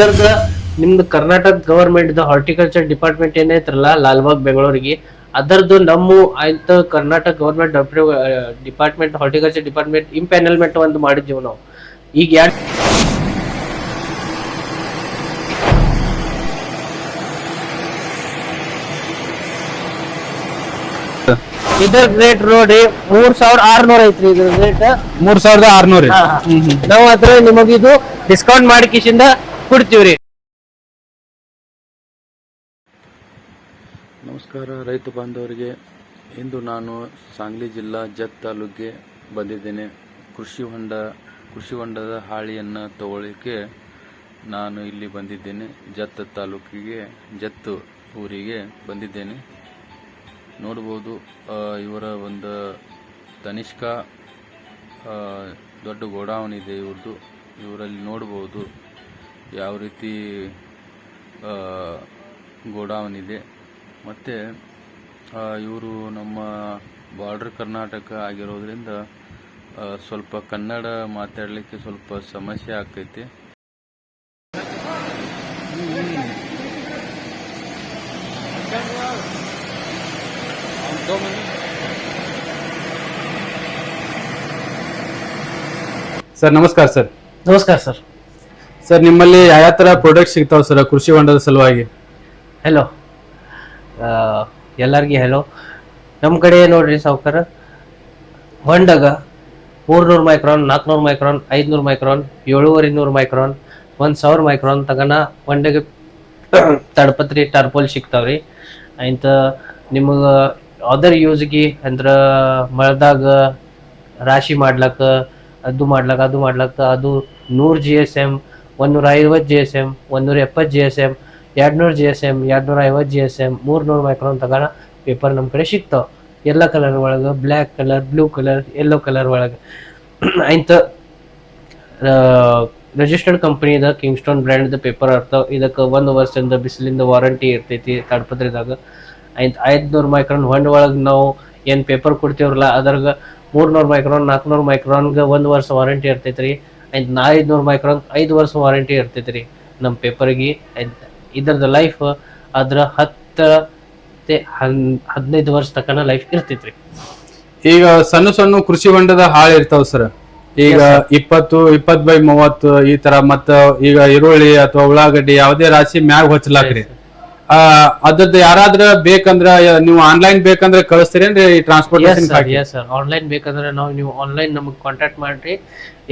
ಇದರ್ದ ನಿಮ್ದು Karnataka government horticulture department ಏನೈತ್ರಲ್ಲ ಲಾಲ್ಬಾಗ್ ಬೆಂಗಳೂರಿಗೆ ಅದರದ್ದು ನಮ್ಮ ಆಯ್ತ Karnataka government department horticulture department empanelment ಒಂದು ಮಾಡಿದ್ದೀವಿ ನಾವು. ಈಗ ಯಾರು ಇದರ ರೇಟ್ ನೋಡಿ ಮೂರ್ ಸಾವಿರ ಆರ್ನೂರ್ ಐತ್ರಿ ಇದ್ರ ರೇಟ್ ಮೂರ್ ಸಾವಿರದ ಆರ್ನೂರ್. ನಾವ್ ನಾವು ಅದ್ರ ನಿಮಗಿದು ಡಿಸ್ಕೌಂಟ್ ಮಾಡಿ ಕಿಶಿಂದ ಕೊಡ್ತೀವ್ರಿ. ನಮಸ್ಕಾರ, ರೈತ ಬಾಂಧವರಿಗೆ. ಇಂದು ನಾನು ಸಾಂಗ್ಲಿ ಜಿಲ್ಲಾ ಜತ್ ತಾಲೂಕಿಗೆ ಬಂದಿದ್ದೇನೆ. ಕೃಷಿ ಹೊಂಡ, ಕೃಷಿ ಹೊಂಡದ ಹಾಳಿಯನ್ನು ತಗೊಳ್ಳಿಕ್ಕೆ ನಾನು ಇಲ್ಲಿ ಬಂದಿದ್ದೇನೆ. ಜತ್ ತಾಲೂಕಿಗೆ, ಜತ್ ಊರಿಗೆ ಬಂದಿದ್ದೇನೆ. ನೋಡ್ಬೋದು ಇವರ ಒಂದು ತನಿಷ್ಕ ದೊಡ್ಡ ಗೋಡೌನ್ ಇದೆ ಇವ್ರದ್ದು ಇವರಲ್ಲಿ ನೋಡ್ಬೋದು. ಯಾವ ರೀತಿ ಗೋಡೌನ್ ಇದೆ. ಮತ್ತು ಇವರು ನಮ್ಮ ಬಾರ್ಡರ್ ಕರ್ನಾಟಕ ಆಗಿರೋದ್ರಿಂದ ಸ್ವಲ್ಪ ಕನ್ನಡ ಮಾತಾಡಲಿಕ್ಕೆ ಸ್ವಲ್ಪ ಸಮಸ್ಯೆ ಆಗ್ತೈತಿ. ಸರ್ ನಮಸ್ಕಾರ ಸರ್. ನಮಸ್ಕಾರ ಸರ್. ಸರ್, ನಿಮ್ಮಲ್ಲಿ ಯಾವ ತರ ಪ್ರಾಡಕ್ಟ್ ಸಿಗ್ತಾವ ಸರ್, ಕೃಷಿ ಹೊಂಡದ ಸಲುವಾಗಿ? ಹೆಲೋ ಎಲ್ಲರಿಗೆ ಹೆಲೋ ನಮ್ಮ ಕಡೆ ನೋಡ್ರಿ ಸಾವ್ಕಾರ, ಹೊಂಡಗ ಮೂರ್ನೂರು ಮೈಕ್ರಾನ್ ನಾಲ್ಕುನೂರು ಮೈಕ್ರಾನ್ ಐದುನೂರು ಮೈಕ್ರಾನ್ ಏಳುವರೆ ನೂರು ಮೈಕ್ರಾನ್ ಒಂದು ಸಾವಿರ ಮೈಕ್ರಾನ್ ತಗನ ಹೊಂಡಗೆ ತಡಪತ್ರಿ ಟರ್ಪೋಲ್ ಸಿಗ್ತಾವ್ರಿ. ಅಂತ ನಿಮಗೆ ಅದರ್ ಯೂಸ್ಗೆ ಅಂದ್ರೆ ಮಳದಾಗ ರಾಶಿ ಮಾಡ್ಲಕ್ಕ, ಅದು ಮಾಡ್ಲಕ್ಕ ಅದು ಮಾಡ್ಲಕ್ಕ, ಅದು ನೂರು ಜಿ ಎಸ್ ಎಂ ಒಂದೂರ ಐವತ್ತು ಜಿ ಎಸ್ ಎಂ ಒಂದೂರ ಎಪ್ಪತ್ತು ಜಿ ಎಸ್ ಎಂ ಎರಡ್ನೂರು ಜಿ ಎಸ್ ಎಂ ಎರಡ್ನೂರ ಐವತ್ತು G S M micron micron ತಗೋಣ ಪೇಪರ್ ನಮ್ಮ ಕಡೆ ಸಿಗ್ತಾವ. ಎಲ್ಲ ಕಲರ್ ಒಳಗೆ black colour blue colour yellow colour ಒಳಗೆ. ಆಯ್ತ ರಿಜಿಸ್ಟರ್ಡ್ ಕಂಪ್ನಿದ ಕಿಂಗ್ಸ್ಟೋನ್ ಬ್ರ್ಯಾಂಡ್ದು ಪೇಪರ್ ಇರ್ತಾವ. ಇದಕ್ಕೆ ಒಂದು ವರ್ಷದಿಂದ ಬಿಸಿಲಿಂದ ವಾರಂಟಿ ಇರ್ತೈತಿ ಕಡಪತ್ರದಾಗ ಆಯ್ತು ಐದ್ನೂರು ಮೈಕ್ರೋನ್ ಹೊಂಡ ಒಳಗೆ ನಾವು ಏನು ಪೇಪರ್ ಕೊಡ್ತೀವ್ರಲ್ಲ, ಅದ್ರಾಗ ಮೂರ್ನೂರು ಮೈಕ್ರೋನ್ ನಾಲ್ಕುನೂರು ಮೈಕ್ರೋನ್ಗೆ ಒಂದು ವರ್ಷ ವಾರಂಟಿ ಇರ್ತೈತ್ರಿ. ಆಯ್ತು ನಾ ಐದ್ನೂರು ಮೈಕ್ರಾನ್ ಐದು ವರ್ಷ ವಾರಂಟಿ ಇರ್ತೈತ್ರಿ ನಮ್ಮ ಪೇಪರ್ಗೆ ಆಯ್ತು ಇದ್ರದ್ದು ಲೈಫ್ ಅದ್ರ ಹತ್ತು ಹನ್ ಹದಿನೈದು ವರ್ಷ ತಕನ ಲೈಫ್ ಇರ್ತೈತ್ರಿ. ಈಗ ಸಣ್ಣ ಸಣ್ಣ ಕೃಷಿ ಹೊಂಡದ ಹಾಳು ಇರ್ತಾವ ಸರ್ ಈಗ ಇಪ್ಪತ್ತು ಇಪ್ಪತ್ ಬೈ ಮೂವತ್ತು ಈ ತರ ಮತ್ತ ಈಗ ಈರುಳ್ಳಿ ಅಥವಾ ಉಳ್ಳಾಗಡ್ಡಿ ಯಾವುದೇ ರಾಶಿ ಮ್ಯಾಗ ಹೊಚ್ಚಲಾಕ್ರಿ ಆ ಅದ್ರದ್ದು ಯಾರಾದ್ರ ಬೇಕಂದ್ರ ನೀವು ಆನ್ಲೈನ್ ಬೇಕಂದ್ರೆ ಕಳಿಸ್ತೀರೇನ್ರಿ ಟ್ರಾನ್ಸ್ಪೋರ್ಟೇಷನ್ ಎಸ್ ಸರ್ ಆನ್ಲೈನ್ ಬೇಕಂದ್ರೆ ನಾವು ನೀವು ಆನ್ಲೈನ್ ನಮಗೆ ಕಾಂಟ್ಯಾಕ್ಟ್ ಮಾಡ್ರಿ.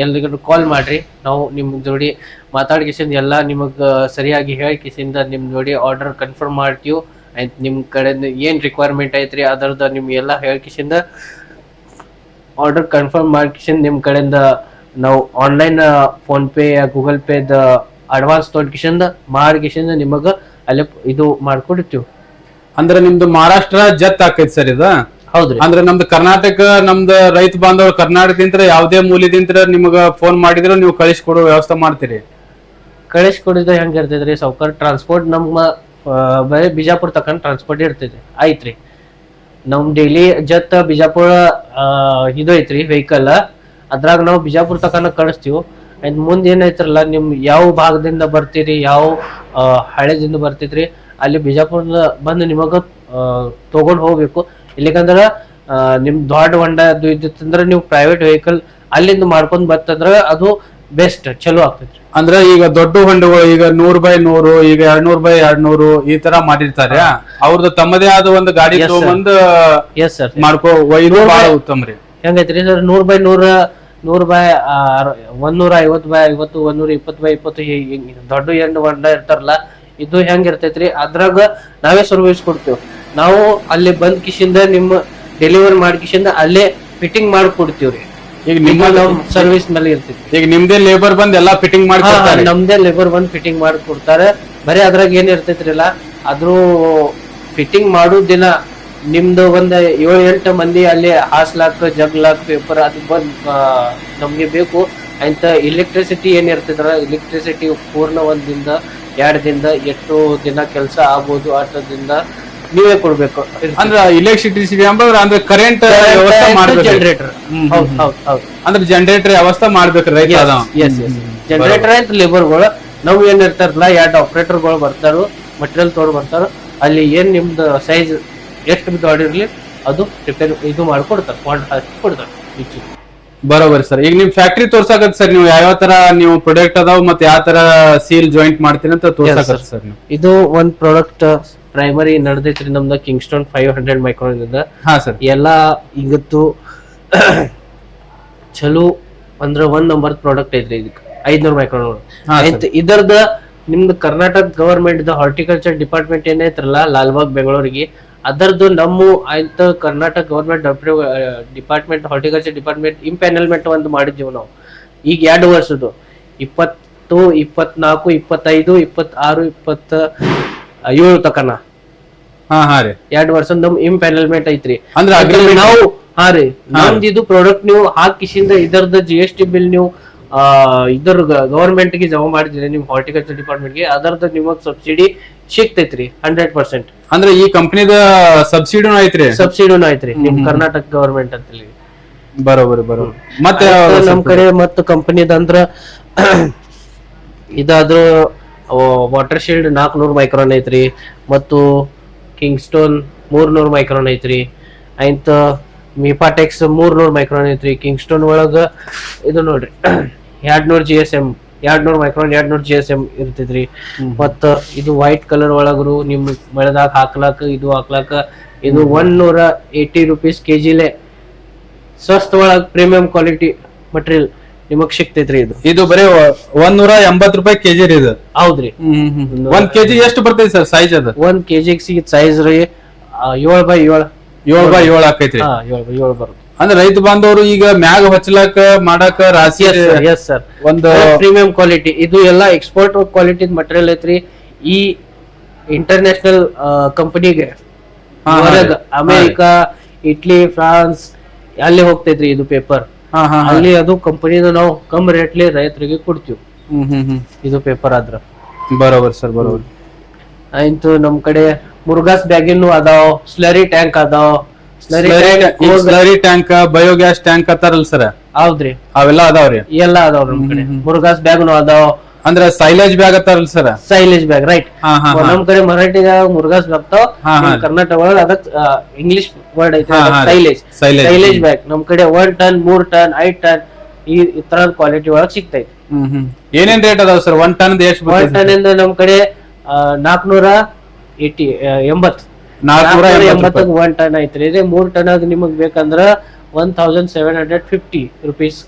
ಎಲ್ರಿಗೂ ಕಾಲ್ ಮಾಡ್ರಿ. ನಾವು ನಿಮ್ ಜೋಡಿ ಮಾತಾಡ್ಕಿಸಿಂದ ಎಲ್ಲ ನಿಮಗೆ ಸರಿಯಾಗಿ ಹೇಳ್ಕಿಸಿಂದ ನಿಮ್ ಜೋಡಿ ಆರ್ಡರ್ ಕನ್ಫರ್ಮ್ ಮಾಡ್ತೀವಿ. ಆಯ್ತು ನಿಮ್ ಕಡೆ ಏನ್ ರಿಕ್ವೈರ್ಮೆಂಟ್ ಐತ್ರಿ ಅದರದ ನಿಮ್ಗೆ ಎಲ್ಲ ಹೇಳ್ಕಿಸಿಂದ ಆರ್ಡರ್ ಕನ್ಫರ್ಮ್ ಮಾಡ್ಕಿಸಿಂದ ನಿಮ್ ಕಡೆಯಿಂದ ನಾವು ಆನ್ಲೈನ್ ಫೋನ್ ಪೇ ಗೂಗಲ್ ಪೇದ ಅಡ್ವಾನ್ಸ್ ತೊಗೊಂಡ್ಕಿಸಿಂದ ಮಾಡ್ಕಿಸಿಂದ ನಿಮಗ ಅಲ್ಲಿ ಇದು ಮಾಡ್ಕೊಡ್ತೀವಿ. ಅಂದ್ರೆ ನಿಮ್ದು ಮಹಾರಾಷ್ಟ್ರ ಜತ್ ಆಕೈತಿ ಸರ್ ಇದು? ಹೌದ್ರಿ. ಅಂದ್ರೆ ನಮ್ದು ಕರ್ನಾಟಕ ನಮ್ದು ರೈತ ಬಾಂಧವರು ಕರ್ನಾಟಕದಿಂದ ಯಾವ್ದೇ ಮೂಲದಿಂದ ನಿಮಗ ಫೋನ್ ಮಾಡಿದ್ರು ನೀವು ಕಳಿಸ್ಕೊಡೋ ವ್ಯವಸ್ಥೆ ಮಾಡ್ತೀರಿ. ಕಳಿಸ್ಕೊಡಿದ್ರೆ ಹೆಂಗ ಇರ್ತೈತ್ರಿ ಸಾವ್ಕಾರ ಟ್ರಾನ್ಸ್ಪೋರ್ಟ್ ನಮ್ಮ ಬರೀ ಬಿಜಾಪುರ ತಕೊಂಡ್ ಟ್ರಾನ್ಸ್ಪೋರ್ಟ್ ಇರ್ತೈತಿ ಆಯ್ತ್ರಿ. ನಮ್ ಡೈಲಿ ಜತ್ ಬಿಜಾಪುರ ಆ, ಇದು ಐತ್ರಿ ವೆಹಿಕಲ್ ಅದ್ರಾಗ ನಾವು ಬಿಜಾಪುರ ತಕನ ಕಳಿಸ್ತೀವಿ. ಅಂಡ್ ಮುಂದೆ ಏನೈತ್ರಲ್ಲ ನಿಮ್ ಯಾವ ಭಾಗದಿಂದ ಬರ್ತೀರಿ ಯಾವ ಹಳೆದಿಂದ ಬರ್ತಿದ್ರಿ ಅಲ್ಲಿ ಬಿಜಾಪುರದ ಬಂದು ನಿಮಗ ತಗೊಂಡ್ ಹೋಗ್ಬೇಕು. ಇಲ್ಲಿಕಂದ್ರ ನಿಮ್ ದೊಡ್ಡ ಹೊಂಡ ಅದು ಇದ್ದಿತ್ತಂದ್ರ ನೀವು ಪ್ರೈವೇಟ್ ವೆಹಿಕಲ್ ಅಲ್ಲಿಂದ ಮಾಡ್ಕೊಂಡ್ ಬರ್ತಂದ್ರ ಅದು ಬೆಸ್ಟ್ ಚಲೋ ಆಗ್ತೈತ್ರಿ. ಅಂದ್ರೆ ಈಗ ದೊಡ್ಡ ಹೊಂಡಗಳು ಈಗ ನೂರ್ ಬೈ ನೂರು ಈಗ ಎರಡ್ನೂರ್ ಬೈ ಎರಡ್ನೂರು ಈ ತರ ಮಾಡಿರ್ತಾರೆ. ಅವ್ರದ್ದು ತಮ್ಮದೇ ಆದ ಒಂದು ಗಾಡಿ. ತಗೊಂಬಂದು ಎಸ್ ಸರ್ ಮಾಡ್ಕೋ ನೂರ್ ಬಹಳ ಉತ್ತಮ ರೀ. ಹೆಂಗೈತ್ರಿ ಸರ್ ನೂರ್ ಬೈ ನೂರ ನೂರ್ ಬಾಯ್ ಒಂದೂರ ಐವತ್ತು ಬಾಯ್ ಐವತ್ತು ಒಂದೂರ ಇಪ್ಪತ್ತು ಬಾಯ್ ಇಪ್ಪತ್ತು ದೊಡ್ಡ ಎಂಡ್ ಹೊಂಡ ಇರ್ತಾರಲ್ಲ ಇದು ಹೆಂಗ್ ಇರ್ತೈತ್ರಿ? ಅದ್ರಾಗ ನಾವೇ ಸರ್ವಿಸ್ ಕೊಡ್ತೇವೆ. ನಾವು ಅಲ್ಲಿ ಬಂದ್ ಕಿಶಿಂದ ನಿಮ್ಮ ಡೆಲಿವರಿ ಮಾಡಿ ಕಿಶಿಂದ ಅಲ್ಲೇ ಫಿಟ್ಟಿಂಗ್ ಮಾಡಿ ಕೊಡ್ತೀವ್ರಿ ಈಗ ನಿಮ್ಮ ನಿಮ್ಮ ನಮ್ ಸರ್ವಿಸ್ ಮೇಲೆ ಇರ್ತೈತಿ ಈಗ ನಿಮ್ದೇ ಲೇಬರ್ ಬಂದ್ ಎಲ್ಲಾ ಫಿಟ್ಟಿಂಗ್ ಮಾಡಿ ನಮ್ದೇ ಲೇಬರ್ ಬಂದ್ ಫಿಟ್ಟಿಂಗ್ ಮಾಡಿ ಕೊಡ್ತಾರೆ. ಬರೀ ಅದ್ರಾಗ ಏನ್ ಇರ್ತೈತ್ರಿಲ್ಲ ಅದ್ರ ಫಿಟ್ಟಿಂಗ್ ಮಾಡೋ ದಿನ ನಿಮ್ದು ಒಂದ್ ಏಳು ಎಂಟು ಮಂದಿ ಅಲ್ಲಿ ಹಾಸ್ಲಾಕ್ ಜಗ್ಲಾಕ್ ಪೇಪರ್ ಅದು ಬಂದ್ ನಮಗೆ ಬೇಕು. ಅಂತ ಇಲೆಕ್ಟ್ರಿಸಿಟಿ ಏನ್ ಇರ್ತೈತ್ರ ಇಲೆಕ್ಟ್ರಿಸಿಟಿ ಪೂರ್ಣ ಒಂದಿಂದ ದಿನದ ಎರಡ್ ದಿನದ ಎಷ್ಟು ದಿನ ಕೆಲಸ ಆಗ್ಬೋದು ಅಷ್ಟದಿಂದ ನೀವೇ ಕೊಡ್ಬೇಕು. ಅಂದ್ರೆ ಇಲೆಕ್ಟ್ರಿಸಿಟಿ ಅಂದ್ರೆ ಅಂದ್ರೆ ಕರೆಂಟ್ ವ್ಯವಸ್ಥೆ ಮಾಡ್ಬೇಕು. ಜನರೇಟರ್ ಹೌದು ಹೌದ್ ಹೌದ್. ಅಂದ್ರೆ ಜನರೇಟರ್ ವ್ಯವಸ್ಥೆ ಮಾಡ್ಬೇಕು ರೈತ ಎಸ್ ಜನರೇಟರ್ ಅಂತ ಲೇಬರ್ಗಳು ನಾವು ಏನ್ ಇರ್ತಾರಲ್ಲ ಎರಡು ಆಪರೇಟರ್ಗಳು ಬರ್ತಾರೋ ಮಟೀರಿಯಲ್ ತೊಗೊಂಡ್ ಬರ್ತಾರೋ. ಅಲ್ಲಿ ಏನ್ ನಿಮ್ದು ಸೈಜ್ ಎಷ್ಟು ದೊಡ್ಡಿರ್ಲಿ ಅದು ರಿಪೇರ್ ಇದು ಮಾಡ್ಕೊಡ್ತಾರೆ ಫಾಲ್ಟ್ ಹಾಕಿ ಕೊಡ್ತಾರೆ ಹೆಚ್ಚು ಬರೋಬರ್ ಸರ್. ಈಗ ನಿಮ್ ಫ್ಯಾಕ್ಟ್ರಿ ತೋರ್ಸಾಕತ್ ಸರ್ ನೀವು ಯಾವ ತರ ನೀವು ಪ್ರಾಡಕ್ಟ್ ಅದಾವ ಮತ್ತೆ ಯಾವ ತರ ಸೀಲ್ ಜಾಯಿಂಟ್ ಮಾಡ್ತೀನಿ ಅಂತ ತೋರ್ಸಾಕತ್ ಸರ್ ನೀವು. ಇದು ಒಂದ್ ಪ್ರಾಡಕ್ಟ್ ಪ್ರೈಮರಿ ನಡೆದೈತ್ರಿ ನಮ್ದು ಕಿಂಗ್ಸ್ಟೋನ್ ಫೈವ್ ಹಂಡ್ರೆಡ್ ಮೈಕ್ರೋನ್ ಇಂದ. ಹಾ ಸರ್ ಎಲ್ಲ ಇವತ್ತು ಚಲೋ ಅಂದ್ರ ಒಂದ್ ನಂಬರ್ ಪ್ರಾಡಕ್ಟ್ ಐತ್ರಿ ಇದಕ್ಕೆ ಐದ್ನೂರ್ ಮೈಕ್ರೋನ್ ಹಾ, sir. ಆಯ್ತು ಇದರ್ದ ನಿಮ್ದು ಕರ್ನಾಟಕ ಗವರ್ಮೆಂಟ್ ದ ಹಾರ್ಟಿಕಲ್ಚರ್ ಡಿಪಾರ್ಟ್ಮೆಂಟ್ ಏನೈತ್ರಲ್ಲ ಲಾಲ್ಬಾಗ್ ಬೆಂಗಳೂರಿಗೆ ಅದರದ್ದು ನಮ್ಮ ಆಯ್ತು Karnataka government department horticulture department empanelment ಒಂದು ಮಾಡಿದ್ದೀವಿ ನಾವು. ಈಗ ಎರಡು ವರ್ಷದ್ದು. ಇಪ್ಪತ್ತು ಇಪ್ಪತ್ನಾಲ್ಕು ಇಪ್ಪತ್ತೈದು ಇಪ್ಪತ್ತಾರು ಇಪ್ಪತ್ತ ಏಳು ತಕನ. ಎರಡು ವರ್ಷ ನಮ್ ಇಂಪ್ಯಾನಲ್ಮೆಂಟ್ ಐತ್ರಿ. ಅಂದ್ರೆ ನಾವು ಹಾ ರೀ. ನಮ್ದು ಇದು ಪ್ರಾಡಕ್ಟ್ ನೀವು ಹಾಕಿಸಿಂದ ಇದರದ ಜಿ ಎಸ್ ಟಿ ಬಿಲ್ ನೀವು ಇದ್ರ ಗವರ್ಮೆಂಟ್ಗೆ ಜಮಾ ಮಾಡಿದ್ರೆ ನಿಮ್ ಹಾರ್ಟಿಕಲ್ಚರ್ ಡಿಪಾರ್ಟ್ಮೆಂಟ್ಗೆ ಅದರದ ನಿಮಗ್ ಸಬ್ಸಿಡಿ ಸಿಗ್ತೈತ್ರಿ ಹಂಡ್ರೆಡ್ ಪರ್ಸೆಂಟ್ ಅಂದ್ರೆ ಈ ಕಂಪನಿದ ಸಬ್ಸಿಡಿನೂ ಐತ್ರಿ? ಸಬ್ಸಿಡಿನೂ ಐತ್ರಿ ನಿಮ್ ಕರ್ನಾಟಕ ಗವರ್ಮೆಂಟ್ ಅಂತೇಳಿ. ಬರೋಬರ್ ಬರೋಬರಿ. ಮತ್ತೆ ನಮ್ ಕಡೆ ಮತ್ತ ಕಂಪನಿದ ಅಂದ್ರ ಇದಾದ್ರು ವಾಟರ್ ಶೀಲ್ಡ್ ನಾಲ್ಕುನೂರು ಮೈಕ್ರಾನ್ ಐತ್ರಿ ಮತ್ತು ಕಿಂಗ್ಸ್ಟೋನ್ ಮೂರ್ನೂರು ಮೈಕ್ರಾನ್ ಐತ್ರಿ ಆಯ್ತು ಮಿಪಾಟೆಕ್ಸ್ ಮೂರ್ನೂರು ಮೈಕ್ರಾನ್ ಐತ್ರಿ ಕಿಂಗ್ಸ್ಟೋನ್ ಒಳಗ ಇದು ನೋಡ್ರಿ. ಎರಡ್ನೂರ್ ಜಿ ಎಸ್ ಎಂ ಎರಡ್ನೂರ್ ಮೈಕ್ರೋನ್ ಎರಡ್ನೂರ್ ಜಿ ಎಸ್ ಎಂ ಇರ್ತೈತ್ರಿ. ಮತ್ತ ಇದು ವೈಟ್ ಕಲರ್ ಒಳಗರು ನಿಮ್ ಬೆಳೆದಾಗ ಹಾಕ್ಲಾಕ ಇದು ಹಾಕ್ಲಾಕ ಇದು ಒನ್ ನೂರ ಏಯ್ಟಿ ರುಪೀಸ್ ಕೆಜಿಲೆ ಸ್ವಸ್ಥ ಒಳಗ ಪ್ರೀಮಿಯಂ ಕ್ವಾಲಿಟಿ ಮಟೀರಿಯಲ್ ನಿಮಗ್ ಸಿಕ್ತೈತ್ರಿ ಇದು. ಇದು ಬರೀ ಒಂದ್ ನೂರ ಎಂಬತ್ ರೂಪಾಯಿ ಕೆಜಿ ರೀ ಇದು. ಹೌದ್ರಿ. ಒಂದ್ ಕೆಜಿ ಎಷ್ಟು ಬರ್ತೈತಿ ಸರ್ ಸೈಜ್ ಅದು? ಒಂದ್ ಕೆಜಿ ಸಿಗ ಸೈಜ್ ರೀ ಏಳ್ ಬೈ ಏಳ್. ಏಳ್ ಬೈ ಏಳ್ ಆಕೈತ್ರಿ. ಏಳ್ ಬೈ ಏಳ್ ಬರುತ್ತೆ ಅಂದ್ರೆ ರೈತ ಬಾಂಧವರು ಈಗ ಮ್ಯಾಗ ಹಚ್ಚಲಾಕ ಮಾಡಾಕ ರಾಶಿ ಎಸ್ ಸರ್ ಒಂದು ಪ್ರೀಮಿಯಂ ಕ್ವಾಲಿಟಿ ಇದು ಎಲ್ಲ ಎಕ್ಸ್ಪೋರ್ಟ್ ಕ್ವಾಲಿಟಿ ಮಟೀರಿಯಲ್ ಐತ್ರಿ. ಈ ಇಂಟರ್ನ್ಯಾಷನಲ್ ಕಂಪನಿಗೆ ಅಮೆರಿಕ ಇಟ್ಲಿ ಫ್ರಾನ್ಸ್ ಅಲ್ಲಿ ಹೋಗ್ತೈತ್ರಿ ಇದು ಪೇಪರ್ ಹಾ ಹಾ ಹಾ. ಅಲ್ಲಿ ಅದು ಕಂಪನಿನ ನಾವು ಕಮ್ ರೇಟ್ಲಿ ರೈತರಿಗೆ ಕೊಡ್ತೀವಿ. ಹ್ಮ್ ಹ್ಮ್ ಹ್ಮ್. ಇದು ಪೇಪರ್ ಆದ್ರ. ಬರೋಬರ್ ಸರ್ ಬರೋಬರ್. ಆಯ್ತು ನಮ್ ಕಡೆ ಮುರುಗಾಸ್ ಬ್ಯಾಗಿನ್ ಅದಾವ ಸ್ಲರಿ ಟ್ಯಾಂಕ್ ಅದಾವ್. ಸ್ಲರಿ ಟ್ಯಾಂಕ್ ಬಯೋಗ್ಯಾಸ್ ಟ್ಯಾಂಕ್ ಅತ್ತಾರಲ್ಲ ಸರ್ ಹೌದ್ರಿ. ಅವೆಲ್ಲ ಅದಾವ್ರಿ ಎಲ್ಲ ಅದಾವ್ರಿ ನಮ್ ಕಡೆ ಮುರುಗಾಸ್ ಬ್ಯಾಗ್ನು ಅದಾವ. ಅಂದ್ರೆ ಸೈಲೇಜ್ ಬ್ಯಾಗ್ ಅತ್ತಾರಲ್ಲ ಸರ್ ಸೈಲೇಜ್ ಬ್ಯಾಗ್ ರೈಟ್. ನಮ್ ಕಡೆ ಮರಾಠಿದಾಗ ಮುರುಗಾಸ್ ಬರ್ತಾವ. ಕರ್ನಾಟಕ ಒಳಗ ಅದಕ್ ಇಂಗ್ಲಿಷ್ ವರ್ಡ್ ಐತಿ. ಸೈಲೇಜ್ ಸೈಲೇಜ್ ಬ್ಯಾಗ್ ನಮ್ ಕಡೆ ಒನ್ ಟನ್ ಮೂರ್ ಟನ್ ಐದ್ ಟನ್ ಈ ಇತರ ತರದ ಕ್ವಾಲಿಟಿ ಒಳಗ್ ಸಿಗ್ತೈತಿ. ಏನೇನ್ ರೇಟ್ ಅದಾವ ಸರ್ ಒನ್ ಟನ್ ಎಷ್ಟು ಒನ್ ಟನ್ ಇಂದ ನಮ್ ಕಡೆ ನಾಲ್ಕನೂರ ಏಟಿ ಎಂಬತ್ ನಾಲ್ಕನೂರ ಎಂಬತ್ತು ಎಂಬತ್ತಕ್ಕೆ ಒನ್ ಟನ್ ಐತ್ರಿ ಇದೇ ಮೂರ್ ಟನ್ ಅದು ನಿಮಗ್ ಬೇಕಂದ್ರ one thousand seven hundred fifty rupees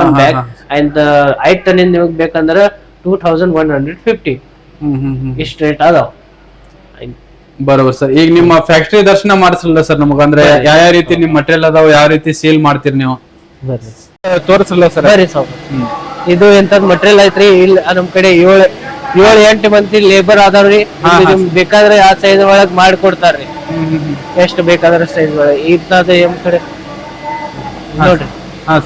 one bag and ಐದ್ ಟನ್ ಇಂದ ನಿಮಗ್ ಬೇಕಂದ್ರ two thousand one hundred fifty ಇಷ್ಟ ರೇಟ್ ಅದಾವ. ಬರೋಬರ್ ಸರ್. ಈಗ ನಿಮ್ಮ ಫ್ಯಾಕ್ಟರಿ ದರ್ಶನ ಮಾಡಿಸಲ್ಲ ಸರ್ ನಮಗ? ಅಂದ್ರೆ ಯಾವ ಯಾವ ರೀತಿ ನಿಮ್ ಮಟೀರಿಯಲ್ ಅದಾವ ಯಾವ ರೀತಿ ಸೇಲ್ ಮಾಡ್ತೀರಿ ನೀವು? ತೋರಿಸಲ್ಲ ಸರ್. ಸರಿ ಸರ್ ಇದು ಎಂತ ಮಟೀರಿಯಲ್ ಐತ್ರಿ? ಇಲ್ಲಿ ನಮ್ ಕಡೆ ಏಳ್ ಏಳ್ ಎಂಟು ಮಂದಿ ಲೇಬರ್ ಅದಾವ್ರಿ ನಿಮ್ಗ್ ಬೇಕಾದ್ರೆ ಆ ಸೈಜ್ ಒಳಗ್ ಮಾಡ್ಕೊಡ್ತಾರ್ರಿ ಎಷ್ಟು ಬೇಕಾದ್ರೆ ಸೈಜ್ ಒಳಗ್. ಇಂತದ ಎಂ ಕಡೆ? ನೋಡ್ರಿ. ಹಾ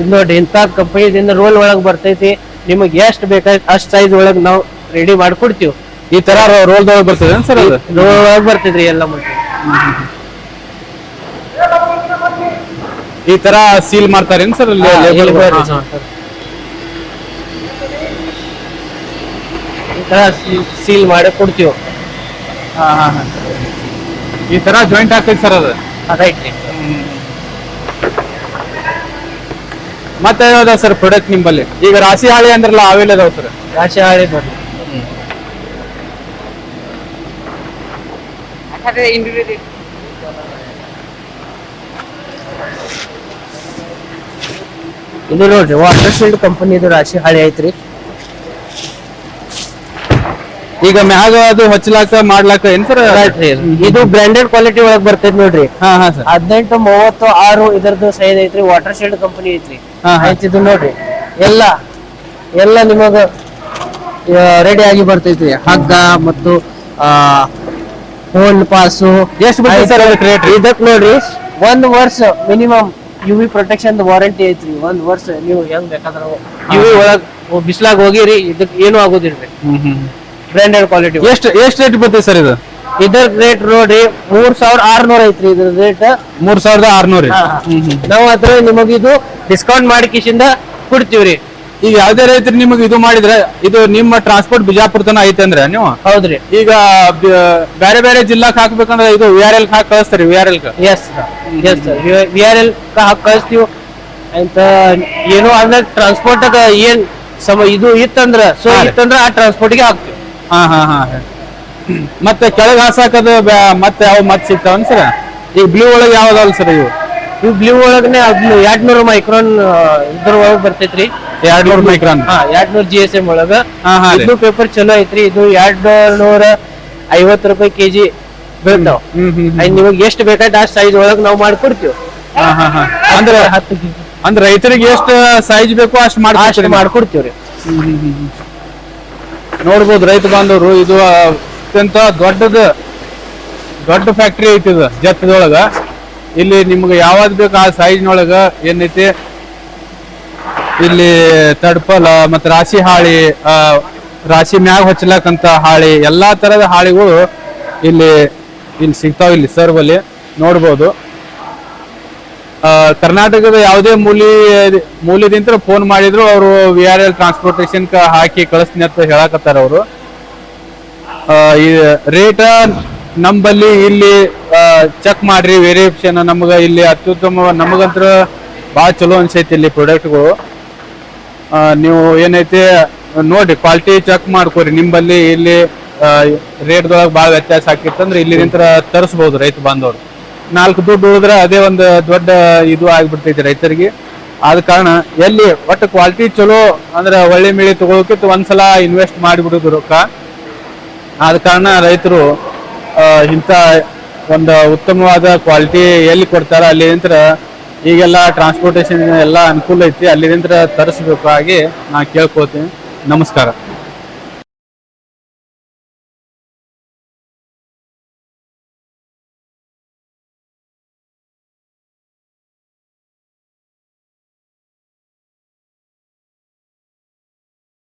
ಇದ್ ನೋಡ್ರಿ ಇಂತ ಕಂಪನಿದಿಂದ ರೋಲ್ ಒಳಗ್ ಬರ್ತೈತಿ. ನಿಮಗೆ ಎಷ್ಟ್ ಬೇಕಾಯ್ತು ಅಷ್ಟ್ ಸೈಜ್ ಒಳಗ್ ನಾವು ರೆಡಿ ಮಾಡ್ಕೊಡ್ತೀವಿ. ಈ ತರ ರೋಲ್ದೊಳಗೆ ಬರ್ತದೆ ಸರ್ ಅದು? ರೋಲ್ ಒಳಗ್ ಬರ್ತೈತ್ರಿ ಎಲ್ಲ ಮತ್ತೆ. ಈ ತರ ಸೀಲ್ ಮಾಡ್ತಾರೇನ್ ಸರ್ ಈ ತರ ಸೀಲ್ ಮಾಡಿ ಕೊಡ್ತೀವಿ. ಈ ತರ ಜಾಯಿಂಟ್ ಆಗ್ತೈತಿ ಸರ್ ಅದು. ಅದೈತ್ರಿ ಮತ್ತೆ ಯಾವ್ದ ಸರ್ ಪ್ರೊಡಕ್ಟ್ ನಿಂಬಲ್ಲಿ ಈಗ ರಾಶಿ ಹಾಳಿ ಅಂದ್ರಲ್ಲ ಅವೆಲ್ಲ ಅದಾವ ಸರ್. ರಾಶಿ ಹಾಳಿ ಬರ್ರಿ ಇದು ನೋಡ್ರಿ ವಾಟರ್ ಶೀಲ್ಡ್ ಕಂಪನಿದು ರಾಶಿ ಹಾಳಿ ಐತ್ರಿ. ಈಗ ಮ್ಯಾಗ ಅದು ಹಚ್ಚಲಾಕ ಮಾಡ್ಲಾಕ ಏನ್ ಸರ್? ಇದು ಬ್ರಾಂಡೆಡ್ ಕ್ವಾಲಿಟಿ ಒಳಗ್ ಬರ್ತೈತಿ ನೋಡ್ರಿ. ಹಾ ಹಾ ಸರ್. ಹದಿನೆಂಟು ಮೂವತ್ತು ಆರು ಇದರದ್ದು ಸೈಜ್ ಐತ್ರಿ ವಾಟರ್ ಶೀಲ್ಡ್ ಕಂಪನಿ ಐತ್ರಿ. ಹಾ, ಹಾ. ಆಯ್ತು ಇದು ನೋಡ್ರಿ. ಎಲ್ಲ ಎಲ್ಲ ನಿಮಗ ರೆಡಿ ಆಗಿ ಬರ್ತೈತಿ ಹಗ್ಗ ಮತ್ತು ಆ ಫೋನ್ ಪಾಸು ಎಷ್ಟ್ ಬರ್ತೈತಿ sir ಅದಕ್ಕೆ rate? ಇದಕ್ ನೋಡ್ರಿ ಒಂದ್ ವರ್ಷ minimum U V protection warranty ಐತ್ರಿ. ಒಂದ್ ವರ್ಷ ನೀವು ಹೆಂಗ್ ಬೇಕಾದ್ರ ವಿ ಒಳಗ್ ಬಿಸ್ಲಾಗ್ ಹೋಗಿರಿ ಇದಕ್ ಏನು ಆಗೋದಿಲ್ರಿ. ಬ್ರಾಂಡೆಡ್ ಕ್ವಾಲಿಟಿ ಎಷ್ಟು ಎಷ್ಟ್ ರೇಟ್ ಬರ್ತೈತಿ ಸರ್ ಇದು? ಇದರ ರೇಟ್ ನೋಡ್ರಿ ಮೂರ್ ಸಾವಿರ ಆರ್ನೂರ್ ಐತ್ರಿ ಇದ್ರ ರೇಟ್ ಮೂರ್ ಸಾವಿರದ ಆರ್ನೂರ ನಾವು ಅದ್ರ ನಿಮಗೆ ಇದು ಡಿಸ್ಕೌಂಟ್ ಮಾಡಿ ಕಿಶಿಂದ ಕೊಡ್ತೀವ್ರಿ. ಈಗ ಯಾವ್ದೇ ರೈತರು ನಿಮಗೆ ಇದು ಮಾಡಿದ್ರೆ ಇದು ನಿಮ್ಮ ಟ್ರಾನ್ಸ್ಪೋರ್ಟ್ ಬಿಜಾಪುರ ತನ ಐತೆ ಅಂದ್ರೆ ನೀವು? ಹೌದ್ರಿ. ಈಗ ಬೇರೆ ಬೇರೆ ಜಿಲ್ಲಾಕ್ ಹಾಕ್ಬೇಕಂದ್ರೆ ಇದು ವಿ ಆರ್ ಎಲ್ ಹಾಕಿ ಕಳಿಸ್ತಾರೆ V R L S S V R L ಕಳಿಸ್ತೀವಿ. ಅಂತ ಏನೋ ಅಂದ್ರೆ ಟ್ರಾನ್ಸ್ಪೋರ್ಟ್ ಏನ್ ಸಮ ಇದು ಇತ್ತಂದ್ರ ಸೊ. ಇತ್ತಂದ್ರ ಆ ಟ್ರಾನ್ಸ್ಪೋರ್ಟ್ಗೆ ಹಾಕ್ತಿವಿ. ಹಾ ಹಾ ಹಾ. ಮತ್ತೆ ಕೆಳಗೆ ಹಾಸಾಕದು ಮತ್ತೆ ಯಾವ ಮತ್ ಸಿಗ್ತಾವನ್ ಸರ್? ಈ ಬ್ಲೂ ಒಳಗೆ ಯಾವ್ದಲ್ಲ ಸರ್ ಇವು? ಇವು ಬ್ಲೂ ಒಳಗನೆ ಎರಡ್ ನೂರು ಮೈಕ್ರೋನ್ ಇದ್ರ ಒಳಗ್ ಬರ್ತೈತ್ರಿ. ಎರಡ್ ಮೈಕ್ರೋನ್ ಮೈಕ್ರಾನ್ ಹಾ ಎರಡ್ ನೂರ್ ಜಿ ಎಸ್ ಎಂ ಒಳಗ. ಹಾ ಹಾ ಇದು ಪೇಪರ್ ಚಲೋ ಐತ್ರಿ. ಇದು ಎರಡ್ ನೂರ ಐವತ್ತು ರೂಪಾಯಿ ಕೆಜಿ ಬೀಳ್ತಾವ. ನಿಮಗೆ ಎಷ್ಟು ಬೇಕಾಯ್ತ ಅಷ್ಟ್ ಸೈಜ್ ಒಳಗ್ ನಾವ್ ಮಾಡ್ಕೊಡ್ತೀವಿ. ಅಂದ್ರೆ ಹಾ ಹಾ. ಅಂದ್ರ ಹತ್ತು ಕೆಜಿ ಅಂದ್ರ ರೈತರಿಗೆ ಎಷ್ಟು ಸೈಜ್ ಬೇಕು ಅಷ್ಟು ಮಾಡಿ ಮಾಡ್ಕೊಡ್ತೀವ್ರಿ. ನೋಡ್ಬೋದು, ರೈತ ಬಾಂಧವರು, ಇದು ಅತ್ಯಂತ ದೊಡ್ಡದ, ದೊಡ್ಡ ಫ್ಯಾಕ್ಟ್ರಿ ಐತಿ ಇದು ಜತ್ತದೊಳಗ ಇಲ್ಲಿ ನಿಮ್ಗೆ ಯಾವ್ದು ಬೇಕು ಆ ಸೈಜ್ನೊಳಗ ಏನೈತಿ? ಇಲ್ಲಿ ತಡ್ಪಲ ಮತ್ತು ರಾಶಿ ಹಾಳಿ ರಾಶಿ ಮ್ಯಾಗ ಹೊಚ್ಚಲಕ್ಕಂತ ಹಾಳಿ, ಎಲ್ಲಾ ತರದ ಹಾಳಿಗಳು ಇಲ್ಲಿ ಇಲ್ಲಿ ಸಿಗ್ತಾವ ಇಲ್ಲಿ ಸರ್ವಲ್ಲಿ ನೋಡ್ಬೋದು. ಕರ್ನಾಟಕದ ಯಾವುದೇ ಮೂಲಿ ಮೂಲದಿಂದ ಫೋನ್ ಮಾಡಿದ್ರು, ಅವರು ವಿ ಆರ್ ಎಲ್ ಟ್ರಾನ್ಸ್ಪೋರ್ಟೇಷನ್ ಹಾಕಿ ಕಳಿಸ್ತೀನಿ ಅಂತ ಹೇಳಕತ್ತಾರ ಅವರು. ರೇಟ ನಂಬಲ್ಲಿ ಇಲ್ಲಿ ಚೆಕ್ ಮಾಡ್ರಿ ವೇರಿಯೇಷನ್ ನಮ್ಗೆ ಇಲ್ಲಿ ಅತ್ಯುತ್ತಮ, ನಮಗಂತ್ರ ಭಾಳ ಚಲೋ ಅನ್ಸೈತಿ ಇಲ್ಲಿ ಪ್ರಾಡಕ್ಟ್ಗಳು ನೀವು ಏನೈತಿ ನೋಡಿ ಕ್ವಾಲಿಟಿ ಚೆಕ್ ಮಾಡ್ಕೊರಿ ನಿಂಬಲ್ಲಿ ಇಲ್ಲಿ ರೇಟ್ದೊಳಗೆ ಭಾಳ ವ್ಯತ್ಯಾಸ ಆಕಿತ್ತಂದ್ರೆ ಇಲ್ಲಿ ನಿಂತರ ತರಿಸ್ಬೋದು ರೈತ ಬಾಂಧವರು. ನಾಲ್ಕು ದುಡ್ಡು ಉಳಿದ್ರೆ ಅದೇ ಒಂದು ದೊಡ್ಡ ಇದು ಆಗ್ಬಿಡ್ತೈತಿ ರೈತರಿಗೆ. ಆದ ಕಾರಣ ಎಲ್ಲಿ ಒಟ್ಟು ಕ್ವಾಲಿಟಿ ಚಲೋ ಅಂದ್ರೆ ಒಳ್ಳೆ ಮೇಳೆ ತಗೊಳಕಿತ್ತು ಒಂದ್ಸಲ ಇನ್ವೆಸ್ಟ್ ಮಾಡಿಬಿಡುದು ರೊಕ್ಕ. ಆದ ಕಾರಣ ರೈತರು ಇಂಥ ಒಂದು ಉತ್ತಮವಾದ ಕ್ವಾಲಿಟಿ ಎಲ್ಲಿ ಕೊಡ್ತಾರ ಅಲ್ಲಿ ನಿಂತ್ರ ಈಗೆಲ್ಲ ಟ್ರಾನ್ಸ್ಪೋರ್ಟೇಷನ್ ಎಲ್ಲ ಅನುಕೂಲ ಐತಿ ಅಲ್ಲಿ ನಿಂತ್ರ ಹಾಗೆ ನಾ ಕೇಳ್ಕೊತೀನಿ ನಮಸ್ಕಾರ.